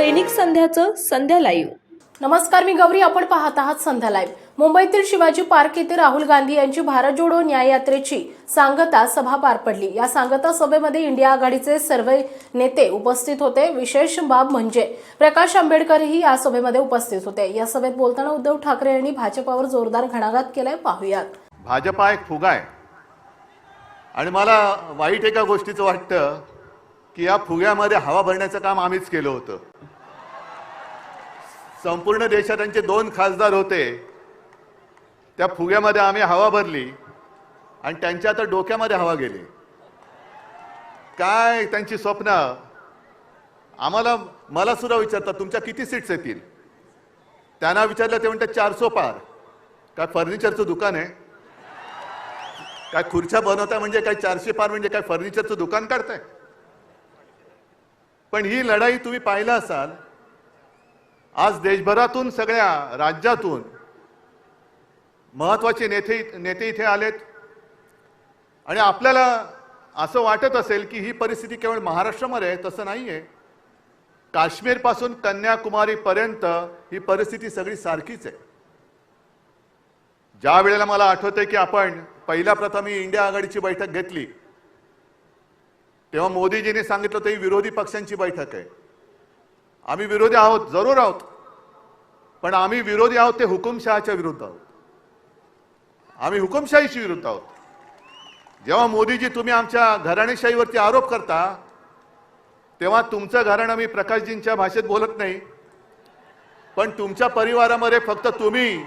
दैनिक संध्याचं संध्या live. नमस्कार मी गौरी. आपण पाहत आहात संध्या लाईव्ह. मुंबईतील शिवाजी पार्क येथे राहुल गांधी यांची भारत जोडो न्याय यात्रेची सांगता सभा पार पडली. या सांगता सभेमध्ये इंडिया आघाडीचे सर्व नेते उपस्थित होते. विशेष बाब म्हणजे प्रकाश आंबेडकरही या सभेमध्ये उपस्थित होते. या सभेत बोलताना उद्धव ठाकरे यांनी भाजपावर जोरदार घणाघात केलाय. पाहुयात. भाजपा एक फुगा आहे. आणि मला वाईट एका गोष्टीचं वाटतं की या फुग्यामध्ये हवा भरण्याचं काम आम्हीच केलं होतं. संपूर्ण देशात त्यांचे दोन खासदार होते. त्या फुग्यामध्ये आम्ही हवा भरली आणि त्यांच्या आता डोक्यामध्ये हवा गेली. काय त्यांची स्वप्न? आम्हाला मला सुद्धा विचारतात तुमच्या किती सीट्स येतील? त्यांना विचारलं ते म्हणतात चारसो पार. काय फर्निचरचं दुकान आहे? काय खुर्च्या बनवताय म्हणजे काय चारशे पार म्हणजे काय फर्निचरचं दुकान काढताय? पण ही लढाई तुम्ही पाहिला असाल आज देशभरातून सगळ्या राज्यातून महत्त्वाचे नेते नेते इथे आलेत. आणि आपल्याला असं वाटत असेल की ही परिस्थिती केवळ महाराष्ट्रामध्ये आहे तसं नाही आहे काश्मीरपासून कन्याकुमारीपर्यंत ही परिस्थिती सगळी सारखीच आहे. ज्या वेळेला मला आठवतंय की आपण पहिल्या प्रथम ही इंडिया आघाडीची बैठक घेतली तेव्हा मोदीजींनी सांगितलं तर ही विरोधी पक्षांची बैठक आहे. आम्ही विरोधी आहोत जरूर आहोत. पण आम्ही विरोधी आहोत ते हुकुमशहाच्या विरुद्ध आहोत. आम्ही हुकुमशाहीच्या विरुद्ध आहोत. जेव्हा मोदीजी तुम्ही आमच्या घराणेशाहीवरती आरोप करता तेव्हा तुमचं घराणं मी प्रकाशजींच्या भाषेत बोलत नाही. पण तुमच्या परिवारामध्ये फक्त तुम्ही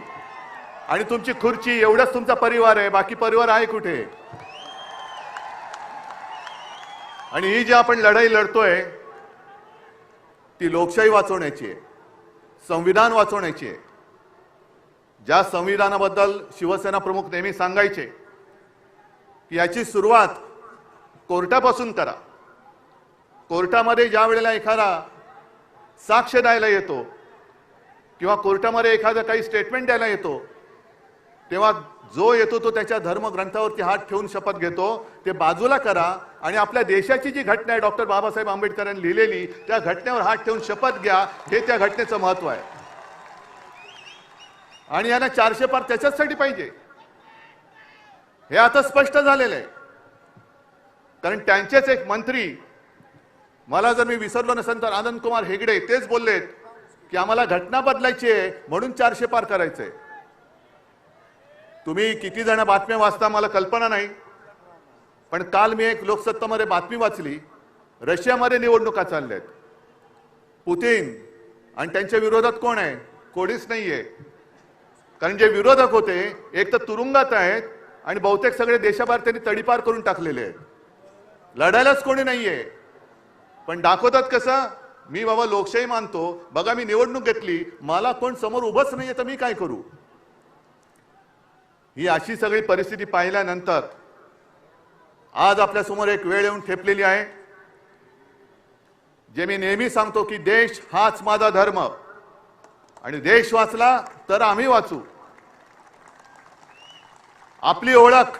आणि तुमची खुर्ची एवढाच तुमचा परिवार आहे. बाकी परिवार आहे कुठे? आणि ही जी आपण लढाई लढतोय ती लोकशाही वाचवण्याची आहे. संविधान वाचवण्याची आहे. ज्या संविधानाबद्दल शिवसेना प्रमुख नेहमी सांगायचे की याची सुरुवात कोर्टापासून करा. कोर्टामध्ये ज्या वेळेला एखादा साक्ष द्यायला येतो किंवा कोर्टामध्ये एखादं काही स्टेटमेंट द्यायला येतो तेव्हा जो येतो तो त्याच्या धर्मग्रंथावरती हात ठेवून शपथ घेतो. ते बाजूला करा आणि आपल्या देशाची जी घटना आहे डॉक्टर बाबासाहेब आंबेडकरांनी लिहिलेली त्या घटनेवर हात ठेवून शपथ घ्या. हे त्या घटनेचं महत्त्व आहे. आणि यांना चारशे पार त्याच्याचसाठी पाहिजे. हे आता स्पष्ट झालेलं आहे. कारण त्यांचेच एक मंत्री मला जर मी विसरलो नसेल तर आनंद कुमार हेगडे तेच बोललेत की आम्हाला घटना बदलायची आहे म्हणून चारशे पार करायचंय. तुम्ही किती जण बातम्या वाचता मला कल्पना नाही. पण काल मी एक लोकसत्तामध्ये बातमी वाचली. रशियामध्ये निवडणुका चालल्या आहेत पुतीन आणि त्यांच्या विरोधात कोण आहे? कोणीच नाहीये. कारण जे विरोधक होते एक तर तुरुंगात आहेत आणि बहुतेक सगळे देशाबाहेर त्यांनी तडीपार करून टाकलेले आहेत. लढायलाच कोणी नाहीये. पण दाखवतात कसं? मी बाबा लोकशाही मानतो. बघा मी निवडणूक घेतली. मला कोण समोर उभंच नाहीये तर मी काय करू? ही अशी सगळी परिस्थिती पाहिल्यानंतर आज आपल्यासमोर एक वेळ येऊन ठेपलेली आहे. जे मी नेहमी सांगतो की देश हाच माझा धर्म. आणि देश वाचला तर आम्ही वाचू. आपली ओळख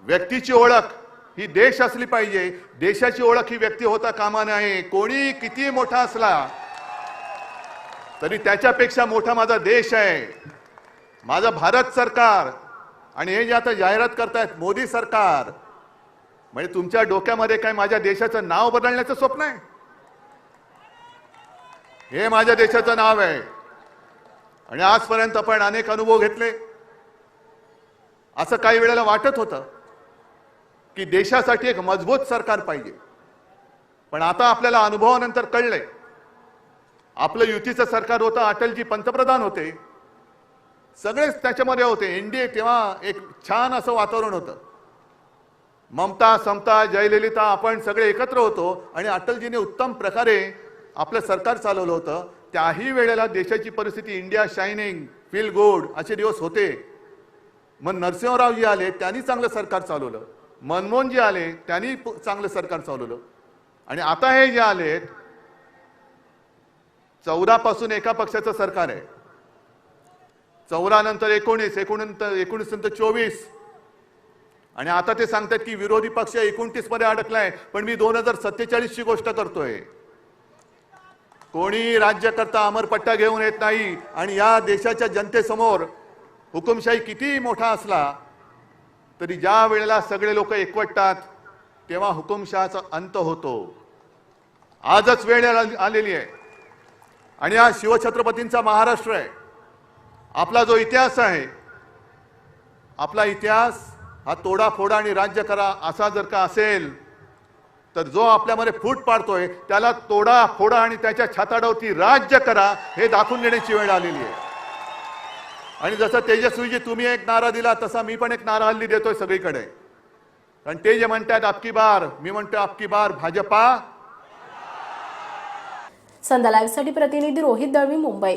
व्यक्तीची ओळख ही देश असली पाहिजे. देशाची ओळख ही व्यक्ती होता कामा नये. कोणी किती मोठा असला तरी त्याच्यापेक्षा मोठा माझा देश आहे. माझं भारत सरकार आणि हे जे आता जाहिरात करतायत मोदी सरकार म्हणजे तुमच्या डोक्यामध्ये काय माझ्या देशाचं नाव बदलण्याचं स्वप्न आहे? हे माझ्या देशाचं नाव आहे. आणि आजपर्यंत आपण अनेक अनुभव घेतले. असं काही वेळेला वाटत होतं की देशासाठी एक मजबूत सरकार पाहिजे. पण आता आपल्याला अनुभवानंतर कळलंय. आपलं युतीचं सरकार होतं अटलजी पंतप्रधान होते. सगळेच त्याच्यामध्ये होते. एनडीए तेव्हा एक छान असं वातावरण होतं. ममता समता जयललिता आपण सगळे एकत्र होतो आणि अटलजीने उत्तम प्रकारे आपलं सरकार चालवलं होतं. त्याही वेळेला देशाची परिस्थिती इंडिया शायनिंग फील गुड असे दिवस होते. मग नरसिंहरावजी आले त्यांनी चांगलं सरकार चालवलं. मनमोहनजी आले त्यांनी चांगलं सरकार चालवलं. आणि आता हे जे आलेत चौदा पासून एका पक्षाचं सरकार आहे. चौदा नंतर एकोणीस एकोणनंतर एकोणीस नंतर चोवीस. आणि आता ते सांगतात की विरोधी पक्ष एकोणतीसमध्ये अडकलाय पण मी दोन हजार सत्तेचाळीस ची गोष्ट करतोय. कोणी राज्यकर्ता अमरपट्टा घेऊन येत नाही आणि या देशाच्या जनतेसमोर हुकुमशाही किती मोठा असला तरी ज्या वेळेला सगळे लोक एकवटतात तेव्हा हुकुमशहाचा अंत होतो. आजच वेळ आलेली आहे. आणि हा शिवछत्रपतींचा महाराष्ट्र आहे. आपला जो इतिहास आहे आपला इतिहास हा तोडाफोडा आणि राज्य करा असा जर का असेल तर जो आपल्यामध्ये फूट पाडतोय त्याला तोडा फोडा आणि त्याच्या छाताडावरती राज्य करा हे दाखवून देण्याची वेळ आलेली आहे. आणि जसं तेजस्वीजी तुम्ही एक नारा दिला तसा मी पण एक नारा हल्ली देतोय सगळीकडे. कारण ते जे म्हणतात आपकी बार मी म्हणतो आपकी बार भाजपा. संध्या लाईव्हसाठी प्रतिनिधी रोहित दळवी मुंबई.